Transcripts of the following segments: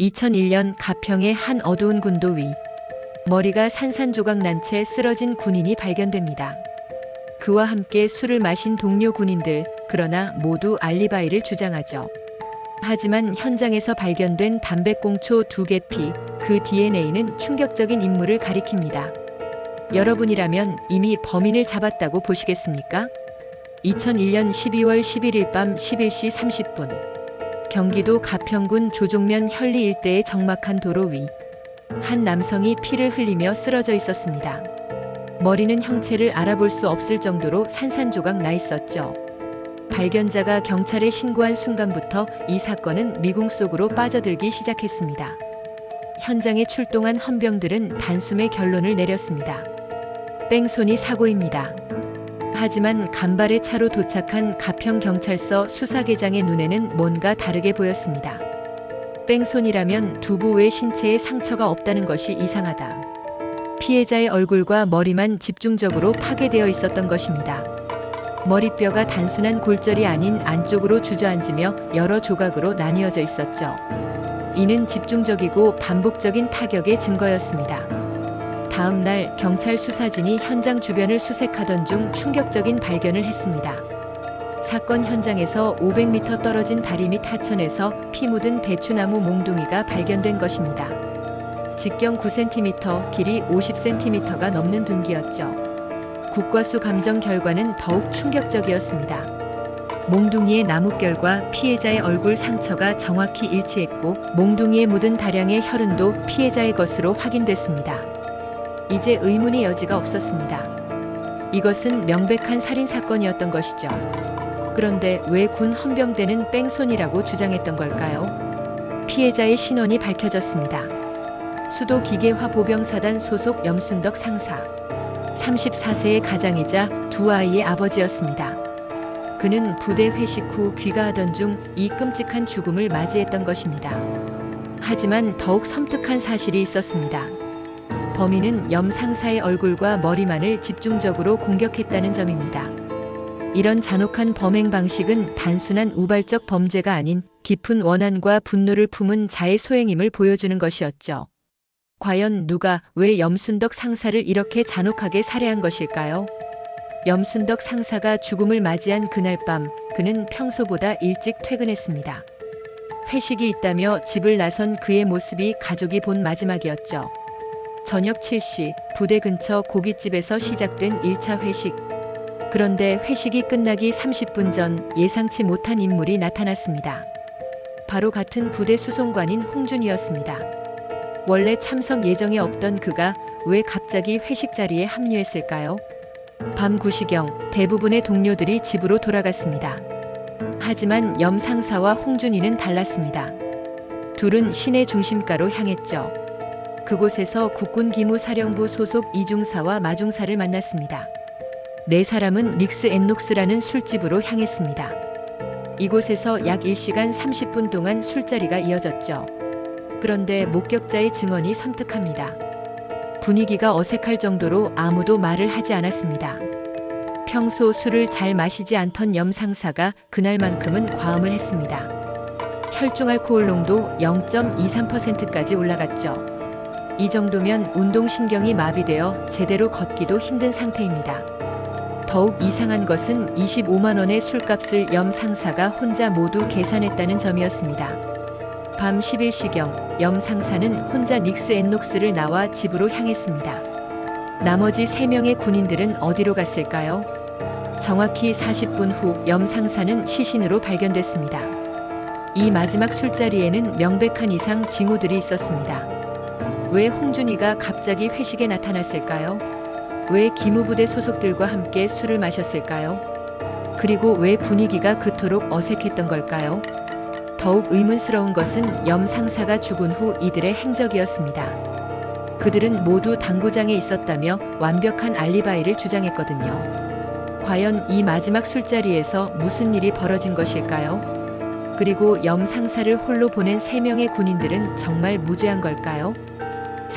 2001년 가평의 한 어두운 군도 위 머리가 산산조각 난 채 쓰러진 군인이 발견됩니다. 그와 함께 술을 마신 동료 군인들 그러나 모두 알리바이를 주장하죠. 하지만 현장에서 발견된 담배꽁초 두 개 피, 그 DNA는 충격적인 인물을 가리킵니다. 여러분이라면 이미 범인을 잡았다고 보시겠습니까? 2001년 12월 11일 밤 11시 30분. 경기도 가평군 조종면 현리 일대의 적막한 도로 위. 한 남성이 피를 흘리며 쓰러져 있었습니다. 머리는 형체를 알아볼 수 없을 정도로 산산조각 나 있었죠. 발견자가 경찰에 신고한 순간부터 이 사건은 미궁 속으로 빠져들기 시작했습니다. 현장에 출동한 헌병들은 단숨에 결론을 내렸습니다. 뺑소니 사고입니다. 하지만 간발의 차로 도착한 가평 경찰서 수사계장의 눈에는 뭔가 다르게 보였습니다. 뺑소니라면 두부 외 신체에 상처가 없다는 것이 이상하다. 피해자의 얼굴과 머리만 집중적으로 파괴되어 있었던 것입니다. 머리뼈가 단순한 골절이 아닌 안쪽으로 주저앉으며 여러 조각으로 나뉘어져 있었죠. 이는 집중적이고 반복적인 타격의 증거였습니다. 다음 날 경찰 수사진이 현장 주변을 수색하던 중 충격적인 발견을 했습니다. 사건 현장에서 500m 떨어진 다리 및 하천에서 피 묻은 대추나무 몽둥이가 발견된 것입니다. 직경 9cm, 길이 50cm가 넘는 둔기였죠. 국과수 감정 결과는 더욱 충격적이었습니다. 몽둥이의 나뭇결과 피해자의 얼굴 상처가 정확히 일치했고 몽둥이에 묻은 다량의 혈흔도 피해자의 것으로 확인됐습니다. 이제 의문의 여지가 없었습니다. 이것은 명백한 살인 사건이었던 것이죠. 그런데 왜 군 헌병대는 뺑소니라고 주장했던 걸까요? 피해자의 신원이 밝혀졌습니다. 수도 기계화 보병사단 소속 염순덕 상사. 34세의 가장이자 두 아이의 아버지였습니다. 그는 부대 회식 후 귀가하던 중 이 끔찍한 죽음을 맞이했던 것입니다. 하지만 더욱 섬뜩한 사실이 있었습니다. 범인은 염 상사의 얼굴과 머리만을 집중적으로 공격했다는 점입니다. 이런 잔혹한 범행 방식은 단순한 우발적 범죄가 아닌 깊은 원한과 분노를 품은 자의 소행임을 보여주는 것이었죠. 과연 누가 왜 염순덕 상사를 이렇게 잔혹하게 살해한 것일까요? 염순덕 상사가 죽음을 맞이한 그날 밤 그는 평소보다 일찍 퇴근했습니다. 회식이 있다며 집을 나선 그의 모습이 가족이 본 마지막이었죠. 저녁 7시 부대 근처 고깃집에서 시작된 1차 회식. 그런데 회식이 끝나기 30분 전 예상치 못한 인물이 나타났습니다. 바로 같은 부대 수송관인 홍준이었습니다. 원래 참석 예정에 없던 그가 왜 갑자기 회식 자리에 합류했을까요? 밤 9시경 대부분의 동료들이 집으로 돌아갔습니다. 하지만 염 상사와 홍준이는 달랐습니다. 둘은 시내 중심가로 향했죠. 그곳에서 국군 기무사령부 소속 이중사와 마중사를 만났습니다. 네 사람은 닉스 앤녹스라는 술집으로 향했습니다. 이곳에서 약 1시간 30분 동안 술자리가 이어졌죠. 그런데 목격자의 증언이 섬뜩합니다. 분위기가 어색할 정도로 아무도 말을 하지 않았습니다. 평소 술을 잘 마시지 않던 염 상사가 그날만큼은 과음을 했습니다. 혈중 알코올 농도 0.23%까지 올라갔죠. 이 정도면 운동신경이 마비되어 제대로 걷기도 힘든 상태입니다. 더욱 이상한 것은 25만 원의 술값을 염 상사가 혼자 모두 계산했다는 점이었습니다. 밤 11시경 염 상사는 혼자 닉스 앤녹스를 나와 집으로 향했습니다. 나머지 3명의 군인들은 어디로 갔을까요? 정확히 40분 후 염 상사는 시신으로 발견됐습니다. 이 마지막 술자리에는 명백한 이상 징후들이 있었습니다. 왜 홍준이가 갑자기 회식에 나타났을까요? 왜 기무부대 소속들과 함께 술을 마셨을까요? 그리고 왜 분위기가 그토록 어색했던 걸까요? 더욱 의문스러운 것은 염 상사가 죽은 후 이들의 행적이었습니다. 그들은 모두 당구장에 있었다며 완벽한 알리바이를 주장했거든요. 과연 이 마지막 술자리에서 무슨 일이 벌어진 것일까요? 그리고 염 상사를 홀로 보낸 세 명의 군인들은 정말 무죄한 걸까요?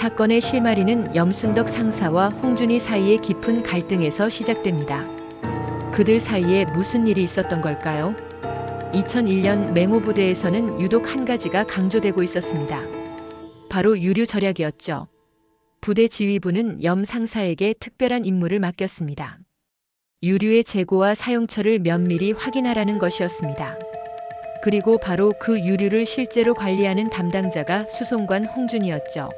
사건의 실마리는 염순덕 상사와 홍준희 사이의 깊은 갈등에서 시작됩니다. 그들 사이에 무슨 일이 있었던 걸까요? 2001년 맹호부대에서는 유독 한 가지가 강조되고 있었습니다. 바로 유류 절약이었죠. 부대 지휘부는 염 상사에게 특별한 임무를 맡겼습니다. 유류의 재고와 사용처를 면밀히 확인하라는 것이었습니다. 그리고 바로 그 유류를 실제로 관리하는 담당자가 수송관 홍준이었죠.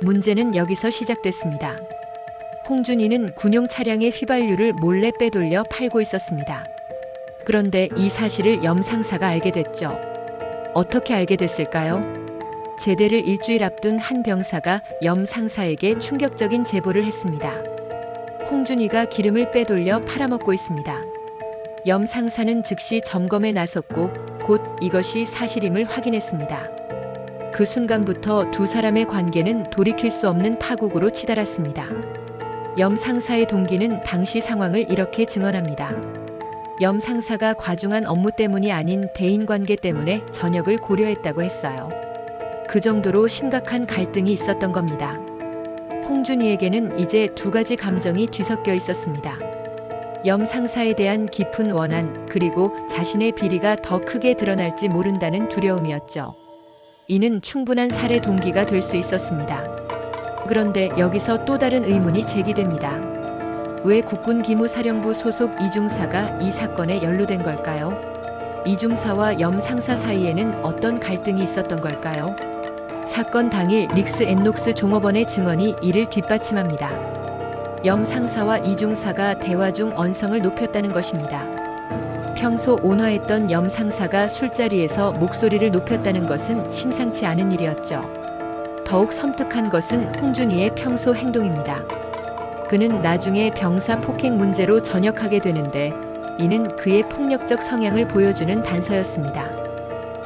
문제는 여기서 시작됐습니다. 홍준이는 군용 차량의 휘발유를 몰래 빼돌려 팔고 있었습니다. 그런데 이 사실을 염 상사가 알게 됐죠. 어떻게 알게 됐을까요? 제대를 일주일 앞둔 한 병사가 염 상사에게 충격적인 제보를 했습니다. 홍준이가 기름을 빼돌려 팔아먹고 있습니다. 염 상사는 즉시 점검에 나섰고 곧 이것이 사실임을 확인했습니다. 그 순간부터 두 사람의 관계는 돌이킬 수 없는 파국으로 치달았습니다. 염 상사의 동기는 당시 상황을 이렇게 증언합니다. 염 상사가 과중한 업무 때문이 아닌 대인 관계 때문에 전역을 고려했다고 했어요. 그 정도로 심각한 갈등이 있었던 겁니다. 홍준이에게는 이제 두 가지 감정이 뒤섞여 있었습니다. 염 상사에 대한 깊은 원한 그리고 자신의 비리가 더 크게 드러날지 모른다는 두려움이었죠. 이는 충분한 살해 동기가 될 수 있었습니다. 그런데 여기서 또 다른 의문이 제기됩니다. 왜 국군 기무사령부 소속 이중사가 이 사건에 연루된 걸까요? 이중사와 염 상사 사이에는 어떤 갈등이 있었던 걸까요? 사건 당일 닉스 앤녹스 종업원의 증언이 이를 뒷받침합니다. 염 상사와 이중사가 대화 중 언성을 높였다는 것입니다. 평소 온화했던 염 상사가 술자리에서 목소리를 높였다는 것은 심상치 않은 일이었죠. 더욱 섬뜩한 것은 홍준이의 평소 행동입니다. 그는 나중에 병사 폭행 문제로 전역하게 되는데 이는 그의 폭력적 성향을 보여주는 단서였습니다.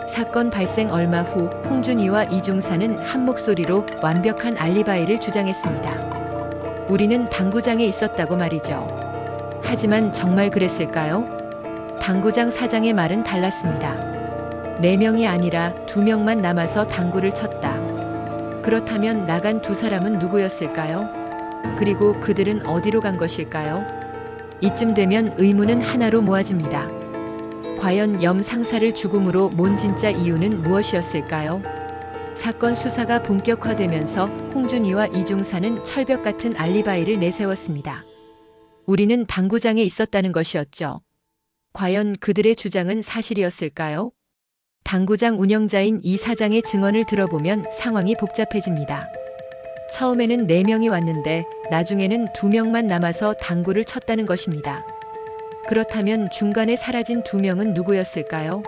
사건 발생 얼마 후 홍준이와 이중사는 한 목소리로 완벽한 알리바이를 주장했습니다. 우리는 당구장에 있었다고 말이죠. 하지만 정말 그랬을까요? 당구장 사장의 말은 달랐습니다. 네 명이 아니라 두 명만 남아서 당구를 쳤다. 그렇다면 나간 두 사람은 누구였을까요? 그리고 그들은 어디로 간 것일까요? 이쯤 되면 의문은 하나로 모아집니다. 과연 염 상사를 죽음으로 몬 진짜 이유는 무엇이었을까요? 사건 수사가 본격화되면서 홍준이와 이중사는 철벽 같은 알리바이를 내세웠습니다. 우리는 당구장에 있었다는 것이었죠. 과연 그들의 주장은 사실이었을까요? 당구장 운영자인 이 사장의 증언을 들어보면 상황이 복잡해집니다. 처음에는 4명이 왔는데 나중에는 2명만 남아서 당구를 쳤다는 것입니다. 그렇다면 중간에 사라진 2명은 누구였을까요?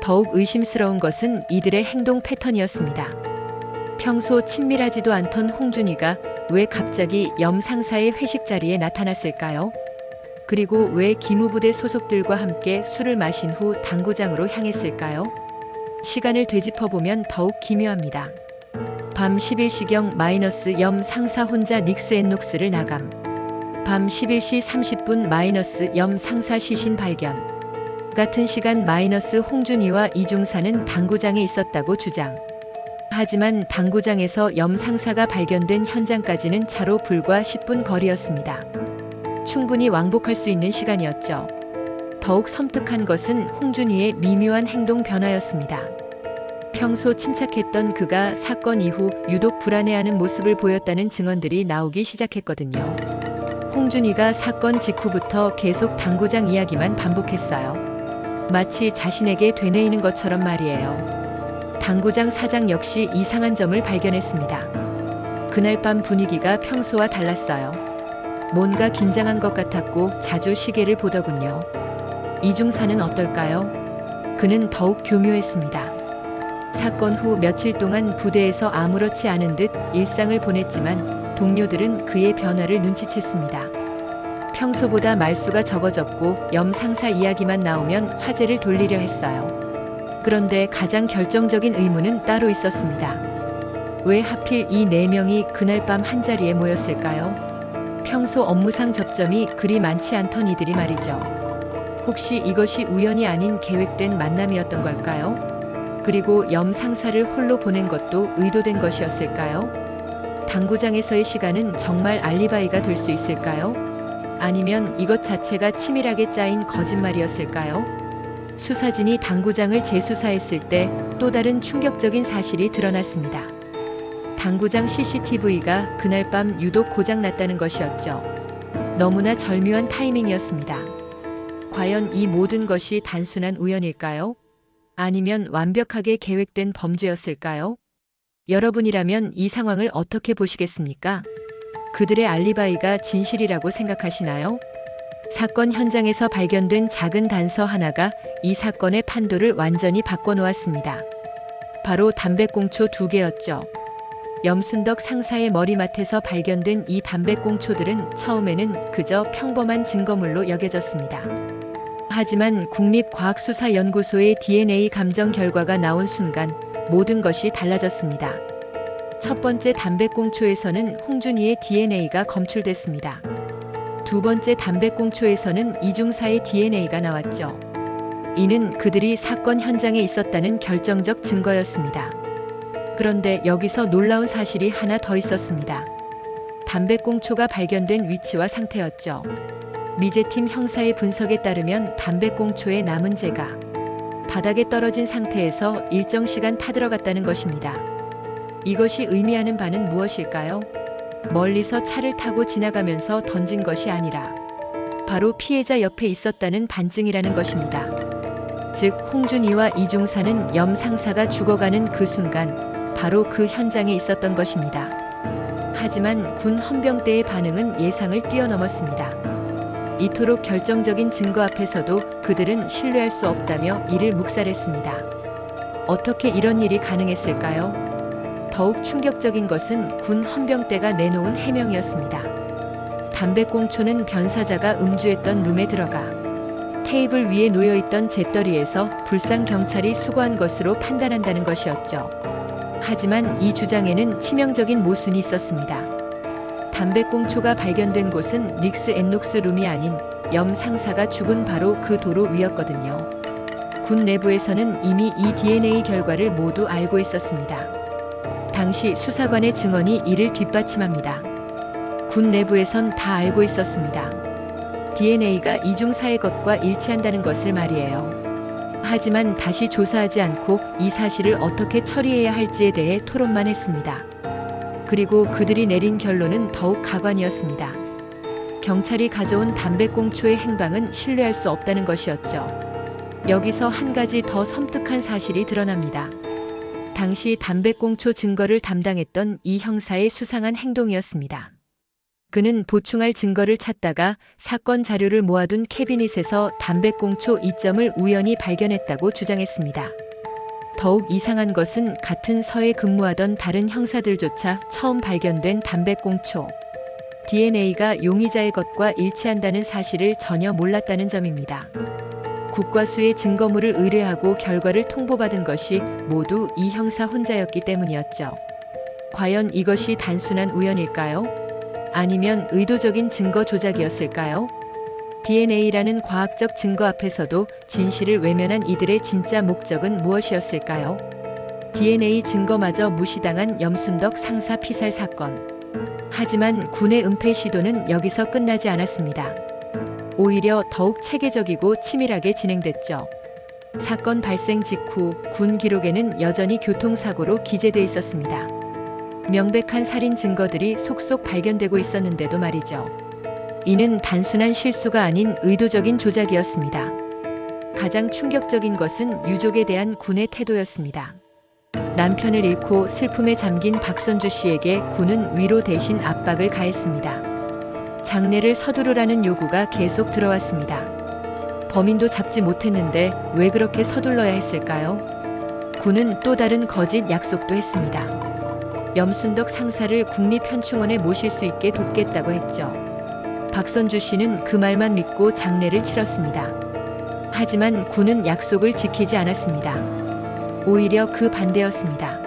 더욱 의심스러운 것은 이들의 행동 패턴이었습니다. 평소 친밀하지도 않던 홍준이가 왜 갑자기 염 상사의 회식 자리에 나타났을까요? 그리고 왜 기무부대 소속들과 함께 술을 마신 후 당구장으로 향했을까요? 시간을 되짚어보면 더욱 기묘합니다. 밤 11시경 마이너스 염 상사 혼자 닉스 앤녹스를 나감. 밤 11시 30분 마이너스 염 상사 시신 발견. 같은 시간 마이너스 홍준이와 이중사는 당구장에 있었다고 주장. 하지만 당구장에서 염 상사가 발견된 현장까지는 차로 불과 10분 거리였습니다. 충분히 왕복할 수 있는 시간이었죠. 더욱 섬뜩한 것은 홍준이의 미묘한 행동 변화였습니다. 평소 침착했던 그가 사건 이후 유독 불안해하는 모습을 보였다는 증언들이 나오기 시작했거든요. 홍준이가 사건 직후부터 계속 당구장 이야기만 반복했어요. 마치 자신에게 되뇌이는 것처럼 말이에요. 당구장 사장 역시 이상한 점을 발견했습니다. 그날 밤 분위기가 평소와 달랐어요. 뭔가 긴장한 것 같았고 자주 시계를 보더군요. 이중사는 어떨까요? 그는 더욱 교묘했습니다. 사건 후 며칠 동안 부대에서 아무렇지 않은 듯 일상을 보냈지만 동료들은 그의 변화를 눈치챘습니다. 평소보다 말수가 적어졌고 염 상사 이야기만 나오면 화제를 돌리려 했어요. 그런데 가장 결정적인 의문은 따로 있었습니다. 왜 하필 이 네 명이 그날 밤 한자리에 모였을까요? 평소 업무상 접점이 그리 많지 않던 이들이 말이죠. 혹시 이것이 우연이 아닌 계획된 만남이었던 걸까요? 그리고 염 상사를 홀로 보낸 것도 의도된 것이었을까요? 당구장에서의 시간은 정말 알리바이가 될 수 있을까요? 아니면 이것 자체가 치밀하게 짜인 거짓말이었을까요? 수사진이 당구장을 재수사했을 때 또 다른 충격적인 사실이 드러났습니다. 당구장 CCTV가 그날 밤 유독 고장났다는 것이었죠. 너무나 절묘한 타이밍이었습니다. 과연 이 모든 것이 단순한 우연일까요? 아니면 완벽하게 계획된 범죄였을까요? 여러분이라면 이 상황을 어떻게 보시겠습니까? 그들의 알리바이가 진실이라고 생각하시나요? 사건 현장에서 발견된 작은 단서 하나가 이 사건의 판도를 완전히 바꿔놓았습니다. 바로 담배꽁초 두 개였죠. 염순덕 상사의 머리맡에서 발견된 이 담배꽁초들은 처음에는 그저 평범한 증거물로 여겨졌습니다. 하지만 국립과학수사연구소의 DNA 감정 결과가 나온 순간 모든 것이 달라졌습니다. 첫 번째 담배꽁초에서는 홍준이의 DNA가 검출됐습니다. 두 번째 담배꽁초에서는 이중사의 DNA가 나왔죠. 이는 그들이 사건 현장에 있었다는 결정적 증거였습니다. 그런데 여기서 놀라운 사실이 하나 더 있었습니다. 담배꽁초가 발견된 위치와 상태였죠. 미제팀 형사의 분석에 따르면 담배꽁초의 남은 재가 바닥에 떨어진 상태에서 일정 시간 타들어갔다는 것입니다. 이것이 의미하는 바는 무엇일까요? 멀리서 차를 타고 지나가면서 던진 것이 아니라 바로 피해자 옆에 있었다는 반증이라는 것입니다. 즉 홍준이와 이중사는 염 상사가 죽어가는 그 순간 바로 그 현장에 있었던 것입니다. 하지만 군 헌병대의 반응은 예상을 뛰어넘었습니다. 이토록 결정적인 증거 앞에서도 그들은 신뢰할 수 없다며 이를 묵살했습니다. 어떻게 이런 일이 가능했을까요? 더욱 충격적인 것은 군 헌병대가 내놓은 해명이었습니다. 담배꽁초는 변사자가 음주했던 룸에 들어가 테이블 위에 놓여 있던 잿더리에서 불상 경찰이 수거한 것으로 판단한다는 것이었죠. 하지만 이 주장에는 치명적인 모순이 있었습니다. 담배꽁초가 발견된 곳은 닉스 앤녹스 룸이 아닌 염 상사가 죽은 바로 그 도로 위였거든요. 군 내부에서는 이미 이 DNA 결과를 모두 알고 있었습니다. 당시 수사관의 증언이 이를 뒷받침합니다. 군 내부에선 다 알고 있었습니다. DNA가 이중사의 것과 일치한다는 것을 말이에요. 하지만 다시 조사하지 않고 이 사실을 어떻게 처리해야 할지에 대해 토론만 했습니다. 그리고 그들이 내린 결론은 더욱 가관이었습니다. 경찰이 가져온 담배꽁초의 행방은 신뢰할 수 없다는 것이었죠. 여기서 한 가지 더 섬뜩한 사실이 드러납니다. 당시 담배꽁초 증거를 담당했던 이 형사의 수상한 행동이었습니다. 그는 보충할 증거를 찾다가 사건 자료를 모아둔 캐비닛에서 담배꽁초 2점을 우연히 발견했다고 주장했습니다. 더욱 이상한 것은 같은 서에 근무하던 다른 형사들조차 처음 발견된 담배꽁초. DNA가 용의자의 것과 일치한다는 사실을 전혀 몰랐다는 점입니다. 국과수의 증거물을 의뢰하고 결과를 통보받은 것이 모두 이 형사 혼자였기 때문이었죠. 과연 이것이 단순한 우연일까요? 아니면 의도적인 증거 조작이었을까요? DNA라는 과학적 증거 앞에서도 진실을 외면한 이들의 진짜 목적은 무엇이었을까요? DNA 증거마저 무시당한 염순덕 상사 피살 사건. 하지만 군의 은폐 시도는 여기서 끝나지 않았습니다. 오히려 더욱 체계적이고 치밀하게 진행됐죠. 사건 발생 직후 군 기록에는 여전히 교통사고로 기재돼 있었습니다. 명백한 살인 증거들이 속속 발견되고 있었는데도 말이죠. 이는 단순한 실수가 아닌 의도적인 조작이었습니다. 가장 충격적인 것은 유족에 대한 군의 태도였습니다. 남편을 잃고 슬픔에 잠긴 박선주 씨에게 군은 위로 대신 압박을 가했습니다. 장례를 서두르라는 요구가 계속 들어왔습니다. 범인도 잡지 못했는데 왜 그렇게 서둘러야 했을까요? 군은 또 다른 거짓 약속도 했습니다. 염순덕 상사를 국립현충원에 모실 수 있게 돕겠다고 했죠. 박선주 씨는 그 말만 믿고 장례를 치렀습니다. 하지만 군은 약속을 지키지 않았습니다. 오히려 그 반대였습니다.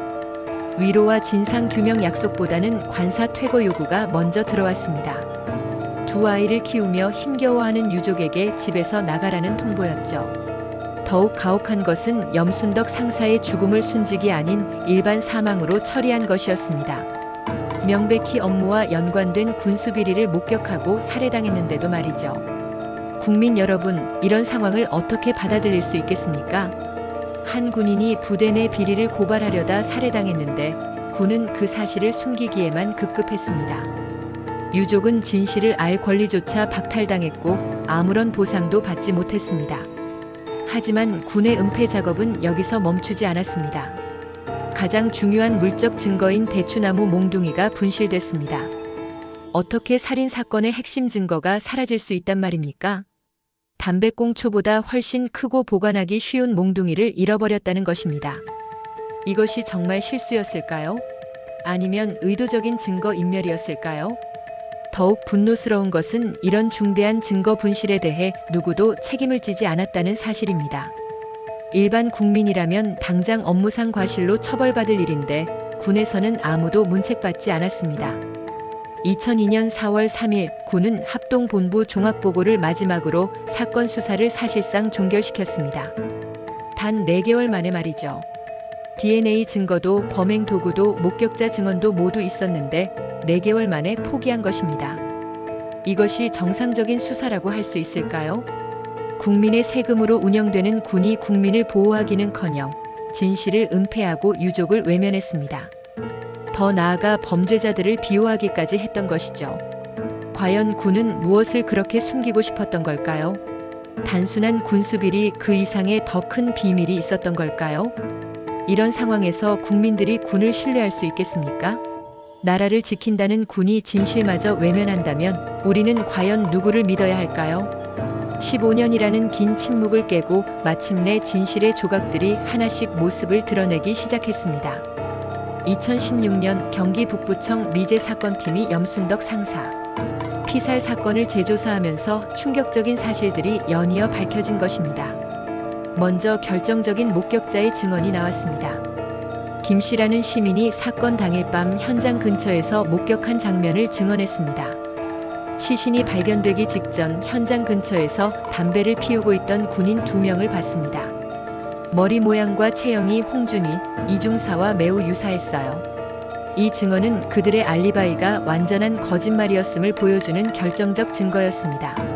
위로와 진상 규명 약속보다는 관사 퇴거 요구가 먼저 들어왔습니다. 두 아이를 키우며 힘겨워하는 유족에게 집에서 나가라는 통보였죠. 더욱 가혹한 것은 염순덕 상사의 죽음을 순직이 아닌 일반 사망으로 처리한 것이었습니다. 명백히 업무와 연관된 군수 비리를 목격하고 살해당했는데도 말이죠. 국민 여러분, 이런 상황을 어떻게 받아들일 수 있겠습니까? 한 군인이 부대 내 비리를 고발하려다 살해당했는데 군은 그 사실을 숨기기에만 급급했습니다. 유족은 진실을 알 권리조차 박탈당했고 아무런 보상도 받지 못했습니다. 하지만 군의 은폐 작업은 여기서 멈추지 않았습니다. 가장 중요한 물적 증거인 대추나무 몽둥이가 분실됐습니다. 어떻게 살인 사건의 핵심 증거가 사라질 수 있단 말입니까? 담배꽁초보다 훨씬 크고 보관하기 쉬운 몽둥이를 잃어버렸다는 것입니다. 이것이 정말 실수였을까요? 아니면 의도적인 증거 인멸이었을까요? 더욱 분노스러운 것은 이런 중대한 증거 분실에 대해 누구도 책임을 지지 않았다는 사실입니다. 일반 국민이라면 당장 업무상 과실로 처벌받을 일인데 군에서는 아무도 문책받지 않았습니다. 2002년 4월 3일 군은 합동본부 종합보고를 마지막으로 사건 수사를 사실상 종결시켰습니다. 단 4개월 만에 말이죠. DNA 증거도 범행 도구도 목격자 증언도 모두 있었는데 4개월 만에 포기한 것입니다. 이것이 정상적인 수사라고 할 수 있을까요? 국민의 세금으로 운영되는 군이 국민을 보호하기는커녕 진실을 은폐하고 유족을 외면했습니다. 더 나아가 범죄자들을 비호하기까지 했던 것이죠. 과연 군은 무엇을 그렇게 숨기고 싶었던 걸까요? 단순한 군수비리 그 이상의 더 큰 비밀이 있었던 걸까요? 이런 상황에서 국민들이 군을 신뢰할 수 있겠습니까? 나라를 지킨다는 군이 진실마저 외면한다면 우리는 과연 누구를 믿어야 할까요? 15년이라는 긴 침묵을 깨고 마침내 진실의 조각들이 하나씩 모습을 드러내기 시작했습니다. 2016년 경기 북부청 미제 사건팀이 염순덕 상사 피살 사건을 재조사하면서 충격적인 사실들이 연이어 밝혀진 것입니다. 먼저 결정적인 목격자의 증언이 나왔습니다. 김 씨라는 시민이 사건 당일 밤 현장 근처에서 목격한 장면을 증언했습니다. 시신이 발견되기 직전 현장 근처에서 담배를 피우고 있던 군인 두 명을 봤습니다. 머리 모양과 체형이 홍준희, 이중사와 매우 유사했어요. 이 증언은 그들의 알리바이가 완전한 거짓말이었음을 보여주는 결정적 증거였습니다.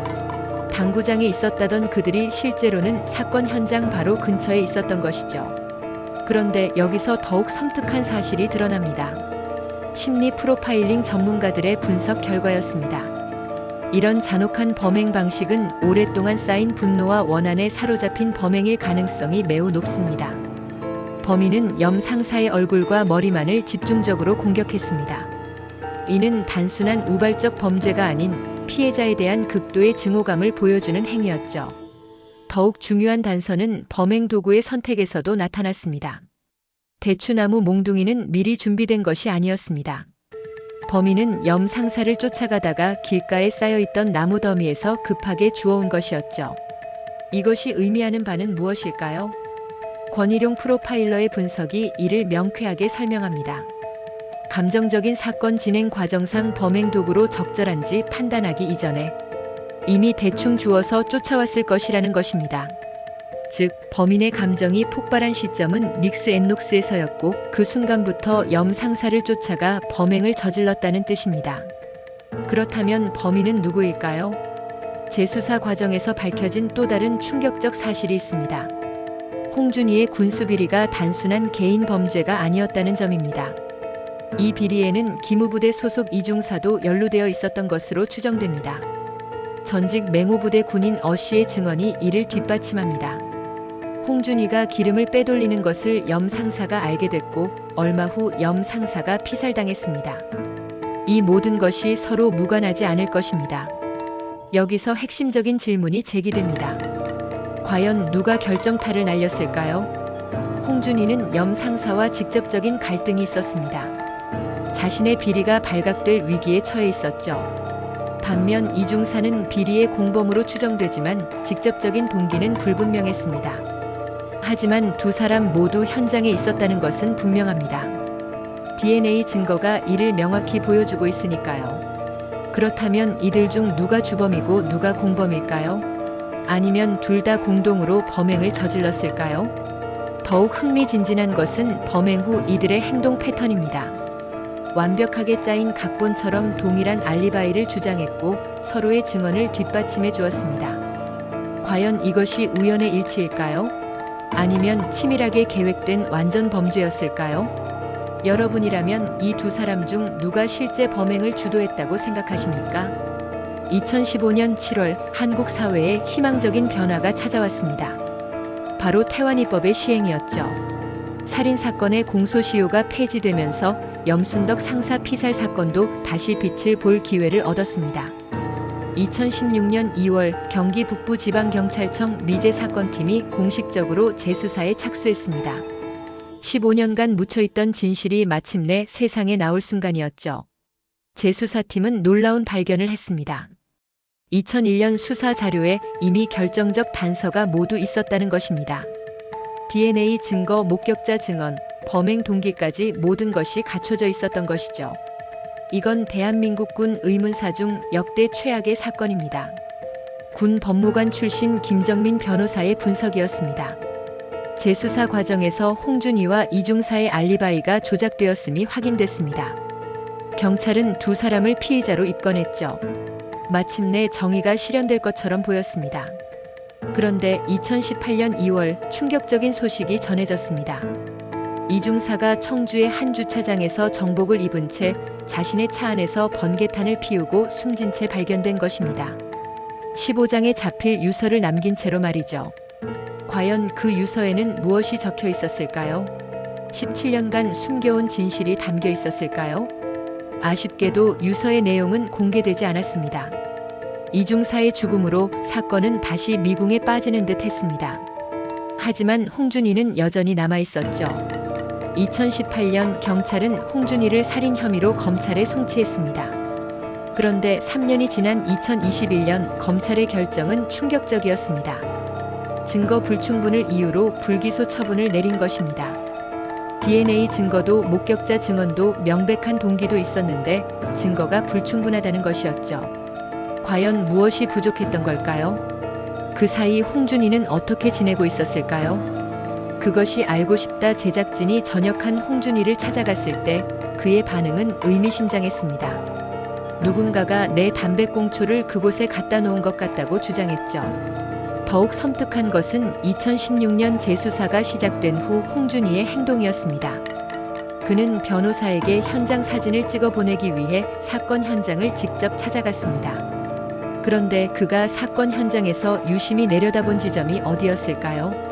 당구장에 있었다던 그들이 실제로는 사건 현장 바로 근처에 있었던 것이죠. 그런데 여기서 더욱 섬뜩한 사실이 드러납니다. 심리 프로파일링 전문가들의 분석 결과였습니다. 이런 잔혹한 범행 방식은 오랫동안 쌓인 분노와 원한에 사로잡힌 범행일 가능성이 매우 높습니다. 범인은 염 상사의 얼굴과 머리만을 집중적으로 공격했습니다. 이는 단순한 우발적 범죄가 아닌 피해자에 대한 극도의 증오감을 보여주는 행위였죠. 더욱 중요한 단서는 범행 도구의 선택에서도 나타났습니다. 대추나무 몽둥이는 미리 준비된 것이 아니었습니다. 범인은 염 상사를 쫓아가다가 길가에 쌓여있던 나무 더미에서 급하게 주워온 것이었죠. 이것이 의미하는 바는 무엇일까요? 권일용 프로파일러의 분석이 이를 명쾌하게 설명합니다. 감정적인 사건 진행 과정상 범행 도구로 적절한지 판단하기 이전에 이미 대충 주어서 쫓아왔을 것이라는 것입니다. 즉, 범인의 감정이 폭발한 시점은 닉스 앤 녹스에서였고 그 순간부터 염 상사를 쫓아가 범행을 저질렀다는 뜻입니다. 그렇다면 범인은 누구일까요? 재수사 과정에서 밝혀진 또 다른 충격적 사실이 있습니다. 홍준희의 군수 비리가 단순한 개인 범죄가 아니었다는 점입니다. 이 비리에는 기무부대 소속 이중사도 연루되어 있었던 것으로 추정됩니다. 전직 맹호부대 군인 어 씨의 증언이 이를 뒷받침합니다. 홍준희가 기름을 빼돌리는 것을 염 상사가 알게 됐고 얼마 후 염 상사가 피살당했습니다. 이 모든 것이 서로 무관하지 않을 것입니다. 여기서 핵심적인 질문이 제기됩니다. 과연 누가 결정타를 날렸을까요? 홍준희는 염 상사와 직접적인 갈등이 있었습니다. 자신의 비리가 발각될 위기에 처해 있었죠. 반면 이중사는 비리의 공범으로 추정되지만 직접적인 동기는 불분명했습니다. 하지만 두 사람 모두 현장에 있었다는 것은 분명합니다. DNA 증거가 이를 명확히 보여주고 있으니까요. 그렇다면 이들 중 누가 주범이고 누가 공범일까요? 아니면 둘 다 공동으로 범행을 저질렀을까요? 더욱 흥미진진한 것은 범행 후 이들의 행동 패턴입니다. 완벽하게 짜인 각본처럼 동일한 알리바이를 주장했고 서로의 증언을 뒷받침해 주었습니다. 과연 이것이 우연의 일치일까요? 아니면 치밀하게 계획된 완전 범죄였을까요? 여러분이라면 이 두 사람 중 누가 실제 범행을 주도했다고 생각하십니까? 2015년 7월 한국 사회에 희망적인 변화가 찾아왔습니다. 바로 태완이법의 시행이었죠. 살인 사건의 공소시효가 폐지되면서 염순덕 상사 피살 사건도 다시 빛을 볼 기회를 얻었습니다. 2016년 2월 경기 북부지방경찰청 미제 사건팀이 공식적으로 재수사에 착수했습니다. 15년간 묻혀있던 진실이 마침내 세상에 나올 순간이었죠. 재수사팀은 놀라운 발견을 했습니다. 2001년 수사 자료에 이미 결정적 단서가 모두 있었다는 것입니다. DNA 증거, 목격자 증언, 범행 동기까지 모든 것이 갖춰져 있었던 것이죠. 이건 대한민국 군 의문사 중 역대 최악의 사건입니다. 군 법무관 출신 김정민 변호사의 분석이었습니다. 재수사 과정에서 홍준이와 이중사의 알리바이가 조작되었음이 확인됐습니다. 경찰은 두 사람을 피의자로 입건했죠. 마침내 정의가 실현될 것처럼 보였습니다. 그런데 2018년 2월 충격적인 소식이 전해졌습니다. 이중사가 청주의 한 주차장에서 정복을 입은 채 자신의 차 안에서 번개탄을 피우고 숨진 채 발견된 것입니다. 15장에 잡힐 유서를 남긴 채로 말이죠. 과연 그 유서에는 무엇이 적혀 있었을까요? 17년간 숨겨온 진실이 담겨 있었을까요? 아쉽게도 유서의 내용은 공개되지 않았습니다. 이중사의 죽음으로 사건은 다시 미궁에 빠지는 듯 했습니다. 하지만 홍준이는 여전히 남아 있었죠. 2018년 경찰은 홍준이를 살인 혐의로 검찰에 송치했습니다. 그런데 3년이 지난 2021년 검찰의 결정은 충격적이었습니다. 증거 불충분을 이유로 불기소 처분을 내린 것입니다. DNA 증거도 목격자 증언도 명백한 동기도 있었는데 증거가 불충분하다는 것이었죠. 과연 무엇이 부족했던 걸까요? 그 사이 홍준이는 어떻게 지내고 있었을까요? 그것이 알고 싶다 제작진이 전역한 홍준이를 찾아갔을 때 그의 반응은 의미심장했습니다. 누군가가 내 담배꽁초를 그곳에 갖다 놓은 것 같다고 주장했죠. 더욱 섬뜩한 것은 2016년 재수사가 시작된 후 홍준이의 행동이었습니다. 그는 변호사에게 현장 사진을 찍어 보내기 위해 사건 현장을 직접 찾아갔습니다. 그런데 그가 사건 현장에서 유심히 내려다본 지점이 어디였을까요?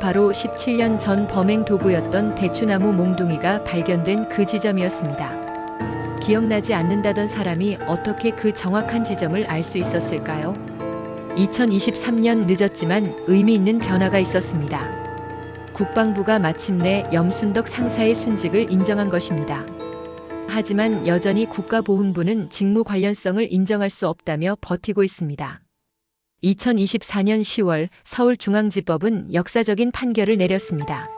바로 17년 전 범행 도구였던 대추나무 몽둥이가 발견된 그 지점이었습니다. 기억나지 않는다던 사람이 어떻게 그 정확한 지점을 알 수 있었을까요? 2023년 늦었지만 의미 있는 변화가 있었습니다. 국방부가 마침내 염순덕 상사의 순직을 인정한 것입니다. 하지만 여전히 국가보훈부는 직무 관련성을 인정할 수 없다며 버티고 있습니다. 2024년 10월 서울중앙지법은 역사적인 판결을 내렸습니다.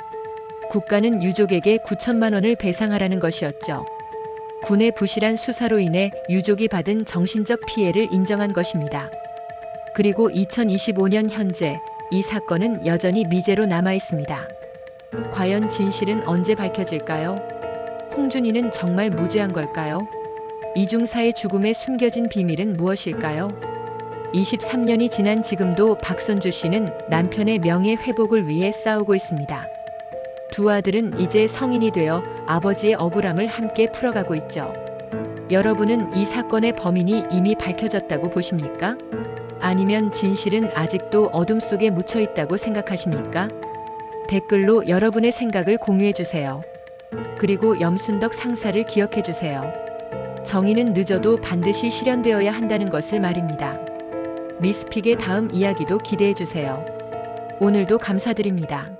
국가는 유족에게 9천만 원을 배상하라는 것이었죠. 군의 부실한 수사로 인해 유족이 받은 정신적 피해를 인정한 것입니다. 그리고 2025년 현재 이 사건은 여전히 미제로 남아 있습니다. 과연 진실은 언제 밝혀질까요? 홍준이는 정말 무죄한 걸까요? 이중사의 죽음에 숨겨진 비밀은 무엇일까요? 23년이 지난 지금도 박선주 씨는 남편의 명예 회복을 위해 싸우고 있습니다. 두 아들은 이제 성인이 되어 아버지의 억울함을 함께 풀어가고 있죠. 여러분은 이 사건의 범인이 이미 밝혀졌다고 보십니까? 아니면 진실은 아직도 어둠 속에 묻혀 있다고 생각하십니까? 댓글로 여러분의 생각을 공유해 주세요. 그리고 염순덕 상사를 기억해 주세요. 정의는 늦어도 반드시 실현되어야 한다는 것을 말입니다. 미스픽의 다음 이야기도 기대해 주세요. 오늘도 감사드립니다.